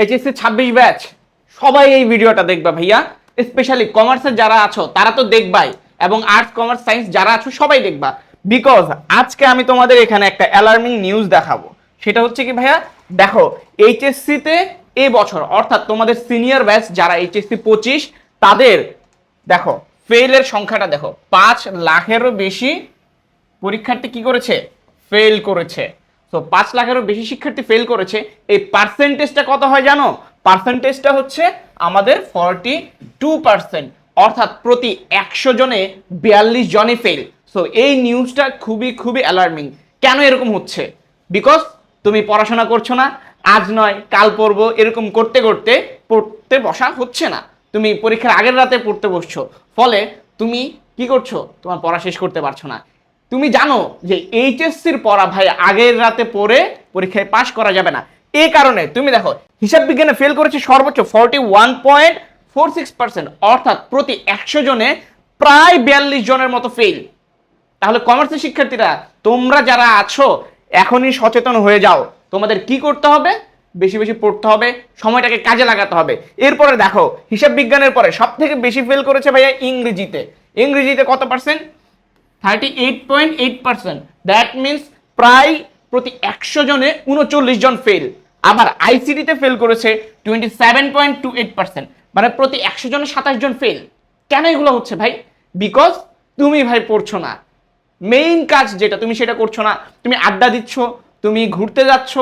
HSC ছাব্বিশ batch সবাই এই ভিডিওটা দেখবা ভাইয়া। স্পেশালি কমার্সের যারা আছো, তারা তো দেখবাই। এবং আর্টস কমার্স সায়েন্স যারা আছো, সবাই দেখবা। বিকজ আজকে আমি তোমাদের এখানে একটা অ্যালার্মিং নিউজ দেখাবো। সেটা হচ্ছে কি ভাইয়া, দেখো এইচএসসি তে এই বছর, অর্থাৎ তোমাদের সিনিয়র ব্যাচ যারা এইচএসসি পঁচিশ, তাদের, দেখো ফেলের সংখ্যাটা দেখো। পাঁচ লাখেরও বেশি পরীক্ষার্থী কি করেছে? ফেল করেছে। তো পাঁচ লাখেরও বেশি শিক্ষার্থী ফেল করেছে। এই পার্সেন্টেজটা কত হয় জানো? পার্সেন্টেজটা হচ্ছে আমাদের ফর্টি টু পার্সেন্ট অর্থাৎ প্রতি একশো জনে বিয়াল্লিশ জনে ফেল সো এই নিউজটা খুবই খুবই অ্যালার্মিং কেন এরকম হচ্ছে? বিকজ তুমি পড়াশোনা করছ না, আজ নয়, কাল পড়ব, এরকম করতে করতে, পড়তে বসা হচ্ছে না। তুমি পরীক্ষার আগের রাতে পড়তে বসছো। ফলে তুমি কি করছ? তোমার পড়া শেষ করতে পারছ না। তুমি জানো যে এইচএসসির পড়া ভাই আগের রাতে পড়ে পরীক্ষায় পাশ করা যাবে না। এই কারণে তুমি দেখো, হিসাব বিজ্ঞানে ফেল করেছে সর্বোচ্চ forty one point four six percent অর্থাৎ প্রতি একশো জনে প্রায় বিয়াল্লিশ জনের মতো ফেল তাহলে কমার্সের শিক্ষার্থীরা, তোমরা যারা আছো, এখনই সচেতন হয়ে যাও। তোমাদের কি করতে হবে? বেশি বেশি পড়তে হবে, সময়টাকে কাজে লাগাতে হবে। এরপরে দেখো, হিসাব বিজ্ঞানের পরে সব থেকে বেশি ফেল করেছে ভাইয়া ইংরেজিতে। ইংরেজিতে কত percent thirty eight point eight percent that means প্রায় প্রতি একশো জনে উনচল্লিশ জন ফেল আবার আইসিডিতে ফেল করেছে twenty seven point two eight percent মানে প্রতি একশো জনে সাতাশ জন ফেল কেন এগুলো হচ্ছে ভাই? বিকজ তুমি ভাই পড়ছো না। মেইন কাজ যেটা, তুমি সেটা করছ না। তুমি আড্ডা দিচ্ছ, তুমি ঘুরতে যাচ্ছ,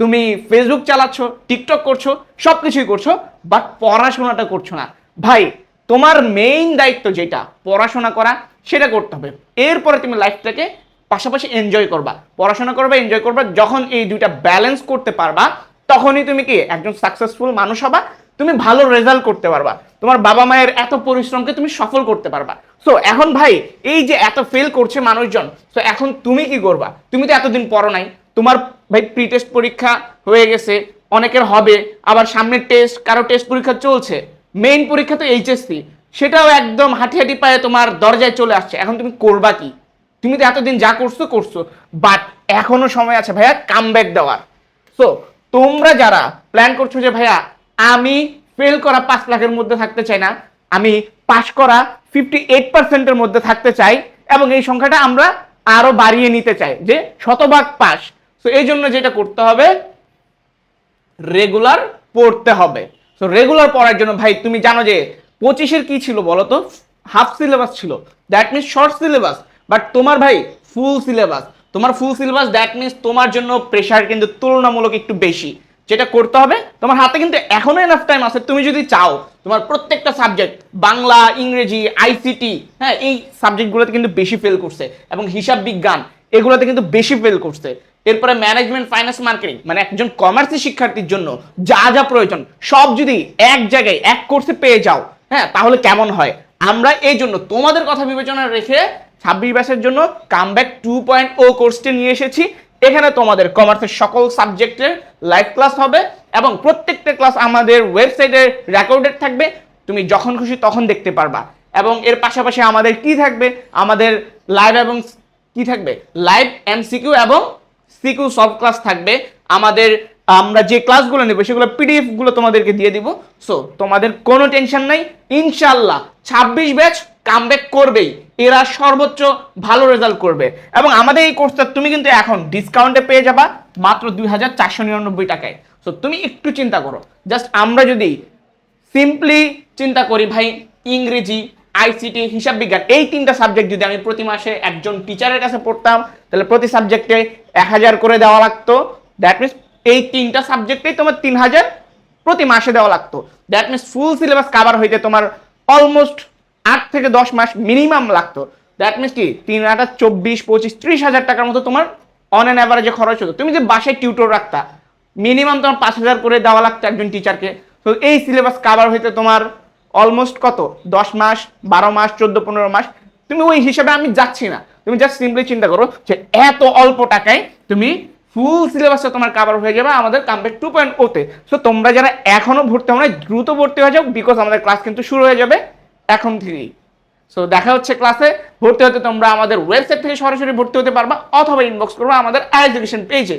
তুমি ফেসবুক চালাচ্ছ টিকটক করছ সব কিছুই করছ বাট পড়াশোনাটা করছ না। ভাই, তোমার মেইন দায়িত্ব যেটা, পড়াশোনা করা সেটা করতে হবে। এরপরে তুমি লাইফটাকে পাশাপাশি এনজয় করবা। পড়াশোনা করবা এনজয় করবা, যখন এই দুইটা ব্যালেন্স করতে পারবা, তখনই তুমি কি একজন সাকসেসফুল মানুষ হবা, তুমি ভালো রেজাল্ট করতে পারবা। তোমার বাবা মায়ের এত পরিশ্রমকে তুমি সফল করতে পারবা। সো এখন ভাই, এই যে এত ফেল করছে মানুষজন সো এখন তুমি কি করবা? তুমি তো এতদিন পড়ো নাই। তোমার ভাই প্রি টেস্ট পরীক্ষা হয়ে গেছে, অনেকের হবে, আবার সামনে টেস্ট কারও টেস্ট পরীক্ষা চলছে। মেইন পরীক্ষা তো এইচএসসি সেটাও একদম হাঁটি হাঁটি পায়ে তোমার দরজায় চলে আসছে। এখন তুমি করবা কি? তুমি তো এতদিন যা করছ করছ। বাট এখনও সময় আছে ভাইয়া কাম ব্যাক দেওয়ার। সো তোমরা যারা প্ল্যান করছ যে ভাইয়া আমি ফেল করা পাঁচ লাখের মধ্যে থাকতে চাই না, আমি পাস করা ফিফটি এইট পার্সেন্টের মধ্যে থাকতে চাই এবং এই সংখ্যাটা আমরা আরও বাড়িয়ে নিতে চাই যে শতভাগ পাস তো এই জন্য যেটা করতে হবে রেগুলার পড়তে হবে। তো রেগুলার পড়ার জন্য ভাই, তুমি জানো যে পঁচিশের কি ছিল বলো তো? হাফ সিলেবাস ছিল। That means short syllabus but তোমার ভাই ফুল সিলেবাস তোমার ফুল সিলেবাস দ্যাট মিনস তোমার জন্য প্রেশার কিন্তু তুলনামূলক একটু বেশি। যেটা করতে হবে, তোমার হাতে কিন্তু এখনও এনাফ টাইম আছে। তুমি যদি চাও, তোমার প্রত্যেকটা সাবজেক্ট বাংলা, ইংরেজি আইসিটি হ্যাঁ এই সাবজেক্টগুলোতে কিন্তু বেশি ফেল করছে। এবং হিসাব বিজ্ঞান, এগুলোতে কিন্তু বেশি ফেল করছে। এরপরে ম্যানেজমেন্ট ফাইন্যান্স মার্কেটিং মানে একজন কমার্সের শিক্ষার্থীর জন্য যা যা প্রয়োজন, সব যদি এক জায়গায় এক কোর্সে পেয়ে যাও হ্যাঁ তাহলে কেমন হয়? আমরা এই জন্য তোমাদের কথা বিবেচনা রেখে ছাব্বিশ ব্যাসের জন্য কামব্যাক টু পয়েন্ট ও কোর্সটি নিয়ে এসেছি। এখানে তোমাদের কমার্সের সকল সাবজেক্টের লাইভ ক্লাস হবে এবং প্রত্যেকটা ক্লাস আমাদের ওয়েবসাইটে রেকর্ডেড থাকবে। তুমি যখন খুশি তখন দেখতে পারবা। এবং এর পাশাপাশি আমাদের কি থাকবে? আমাদের লাইভ এবং কি থাকবে? লাইভ এমসিকিউ এবং সিকিউ সব ক্লাস থাকবে। আমাদের আমরা যে ক্লাসগুলো নেব, সেগুলো পিডিএফগুলো তোমাদেরকে দিয়ে দিব। সো তোমাদের কোনো টেনশন নাই। ইনশাল্লাহ ছাব্বিশ ব্যাচ কামব্যাক করবেই। এরা সর্বোচ্চ ভালো রেজাল্ট করবে। এবং আমাদের এই কোর্সটা তুমি কিন্তু এখন ডিসকাউন্টে পেয়ে যাবা মাত্র দুই হাজার চারশো নিরানব্বই টাকায়। সো তুমি একটু চিন্তা করো। জাস্ট আমরা যদি সিম্পলি চিন্তা করি ভাই, ইংরেজি আইসিটি হিসাব বিজ্ঞান, এই তিনটা সাবজেক্ট যদি আমি প্রতি মাসে একজন টিচারের কাছে পড়তাম, তাহলে প্রতি সাবজেক্টে এক হাজার করে দেওয়া লাগতো। দ্যাট মিনস এই তিনটা সাবজেক্টেই তোমার তিন হাজার প্রতি মাসে দেওয়া লাগতো। That means full syllabus cover হইতে তোমার অলমোস্ট আট থেকে দশ মাস মিনিমাম লাগতো। দ্যাট মিনস কি? তিন হাজার চব্বিশ, পঁচিশ, ত্রিশ হাজার টাকার মতো তোমার অন অ্যান অ্যাভারেজে খরচ হতো। তুমি যে বাসায় টিউটর রাখতা মিনিমাম তোমার পাঁচ হাজার করে দেওয়া লাগতো একজন টিচারকে তো এই সিলেবাস কাভার হইতে তোমার অলমোস্ট কত? দশ মাস, বারো মাস, চোদ্দ, পনেরো মাস। তুমি ওই হিসাবে আমি যাচ্ছি না। তুমি জাস্ট সিম্পলি চিন্তা করো যে এত অল্প টাকায় তুমি ফুল সিলেবাসটা তোমার কাভার হয়ে যাবে আমাদের কামব্যাক টু পয়েন্ট ওতে সো তোমরা যারা এখনও ভর্তি হও না দ্রুত ভর্তি হয়ে যাও বিকজ আমাদের ক্লাস কিন্তু শুরু হয়ে যাবে এখন থেকেই। সো দেখা হচ্ছে ক্লাসে ভর্তি হতে তোমরা আমাদের ওয়েবসাইট থেকে সরাসরি ভর্তি হতে পারবা অথবা ইনবক্স করবা আমাদের এডুকেশন পেজে